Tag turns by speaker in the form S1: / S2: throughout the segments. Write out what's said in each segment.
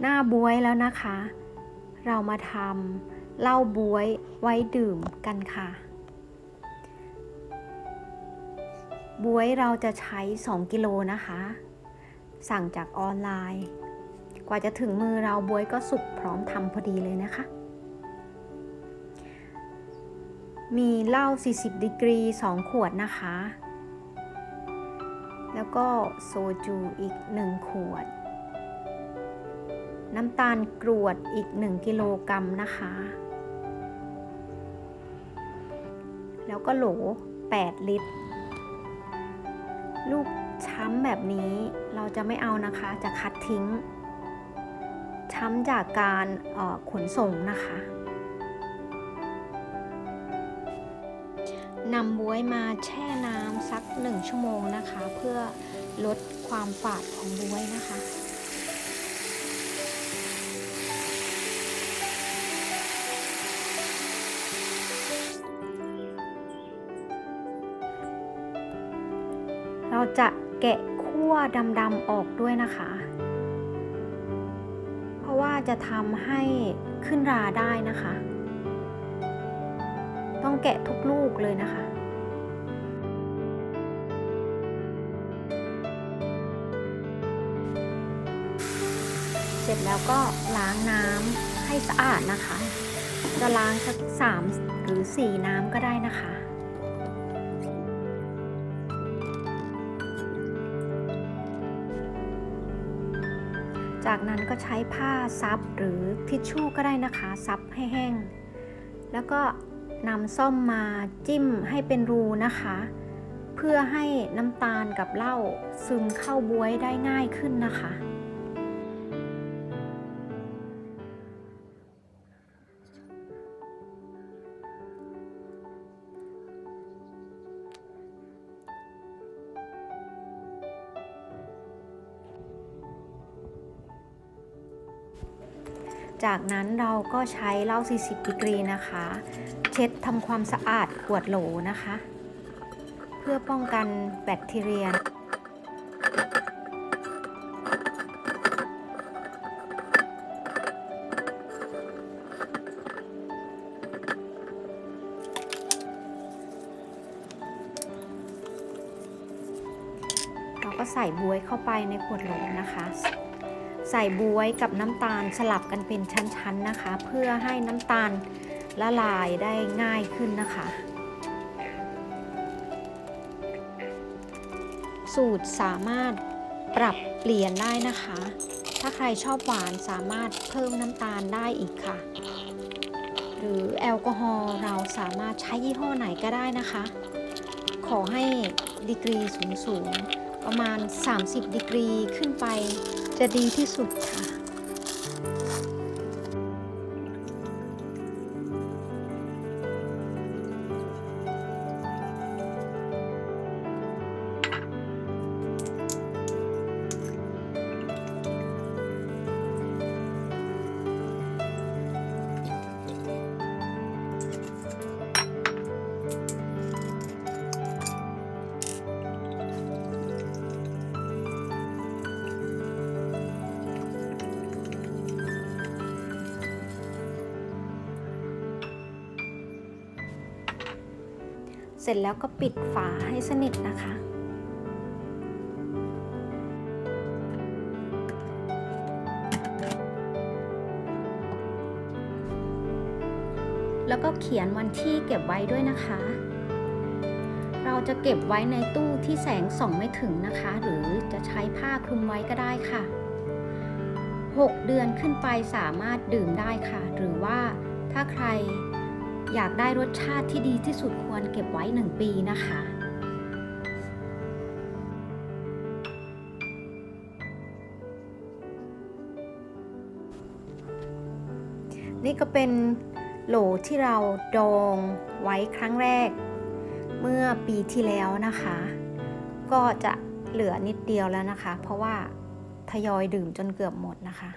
S1: หน้าบวยแล้วนะคะ เรามาทำเหล้าบวยไว้ดื่มกันค่ะ บวยเราจะใช้ 2 กิโลนะคะ สั่งจากออนไลน์ กว่าจะถึงมือเราบวยก็สุกพร้อมทำพอดีเลยนะคะ มีเหล้า 40 ดีกรี 2 ขวดนะคะ แล้วก็โซจูอีก 1 ขวด น้ำตาลกรวดอีก 1 กิโลกรัมนะคะ แล้วก็โหล 8 ลิตร ลูกช้ำแบบนี้เราจะไม่เอานะคะ จะคัดทิ้ง ช้ำจากการขนส่งนะคะนำบวยมาแช่น้ำสักหนึ่งชั่วโมงนะคะ เพื่อลดความฝาดของบวยนะคะ เราจะแกะขั้วดำๆออกด้วยนะคะ เพราะว่าจะทำให้ขึ้นราได้นะคะ ต้องแกะทุกลูกเลยนะคะเสร็จแล้วก็ล้างน้ำให้สะอาดนะคะ จะล้างสักสามหรือสี่น้ำก็ได้นะคะ จากนั้นก็ใช้ผ้าซับหรือทิชชู่ก็ได้นะคะซับให้แห้ง แล้วก็นำส้อมมาจิ้มให้เป็นรูนะคะ เพื่อให้น้ำตาลกับเหล้าซึมเข้าบวยได้ง่ายขึ้นนะคะ จากนั้นเราก็ใช้เหล้า 40 ดีกรีนะคะ เช็ดทำความสะอาดขวดโหลนะคะ เพื่อป้องกันแบคทีเรียก็ใส่บวยเข้าไปในขวดโหลนะคะ ใส่บวยกับน้ำตาลสลับกันเป็นชั้นๆนะคะ เพื่อให้น้ำตาลละลายได้ง่ายขึ้นนะคะ สูตรสามารถปรับเปลี่ยนได้นะคะ ถ้าใครชอบหวานสามารถเพิ่มน้ำตาลได้อีกค่ะ หรือแอลกอฮอล์เราสามารถใช้ยี่ห้อไหนก็ได้นะคะ ขอให้ดีกรีสูงๆประมาณ 30 ดีกรีขึ้นไป จะดีที่สุดค่ะ เสร็จแล้วก็ปิดฝาให้สนิทนะคะ แล้วก็เขียนวันที่เก็บไว้ด้วยนะคะ เราจะเก็บไว้ในตู้ที่แสงส่องไม่ถึงนะคะ หรือจะใช้ผ้าคลุมไว้ก็ได้ค่ะ 6 เดือนขึ้นไปสามารถดื่มได้ค่ะ หรือว่าถ้าใคร อยากได้รสชาติที่ดีที่สุดควรเก็บไว้ 1 ปีนะคะนี่ก็เป็นโหลที่เราดองไว้ครั้งแรก เมื่อปีที่แล้วนะคะ ก็จะเหลือนิดเดียวแล้วนะคะ เพราะว่าทยอยดื่มจนเกือบหมดนะคะ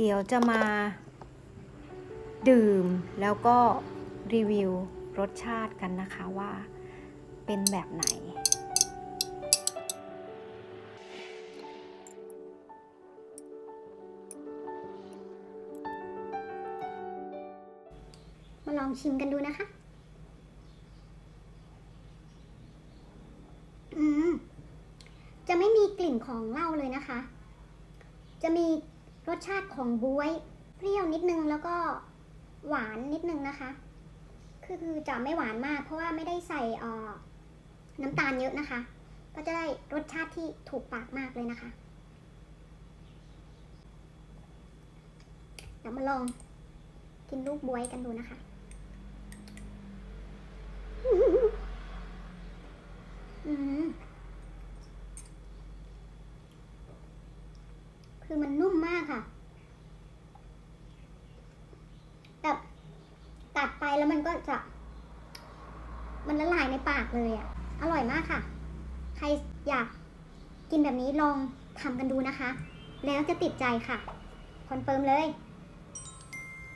S1: เดี๋ยวจะมาดื่มแล้วก็รีวิวรสชาติกันนะคะว่าเป็นแบบไหน มา
S2: ลองชิมกันดูนะคะ อืม จะไม่มีกลิ่นของเหล้าเลยนะคะ จะมี รสชาติของบวย เปรี้ยวนิดนึงแล้วก็หวานนิดนึงนะคะ คือคือจะไม่หวานมาก เพราะว่าไม่ได้ใส่ออน้ำตาลเยอะนะคะ ก็จะได้รสชาติที่ถูกปากมากเลยนะคะเดี๋ยวมาลองกินลูกบวยกันดูนะคะอืม คือมันนุ่มมากค่ะแบบตัดไปแล้วมันก็จะ มันละลายในปากเลยอะ่ะ อร่อยมากค่ะ ใครอยากกินแบบนี้ลองทำกันดูนะคะ แล้วจะติดใจค่ะ คอนเฟิร์มเลย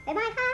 S2: บ๊ายบายค่ะ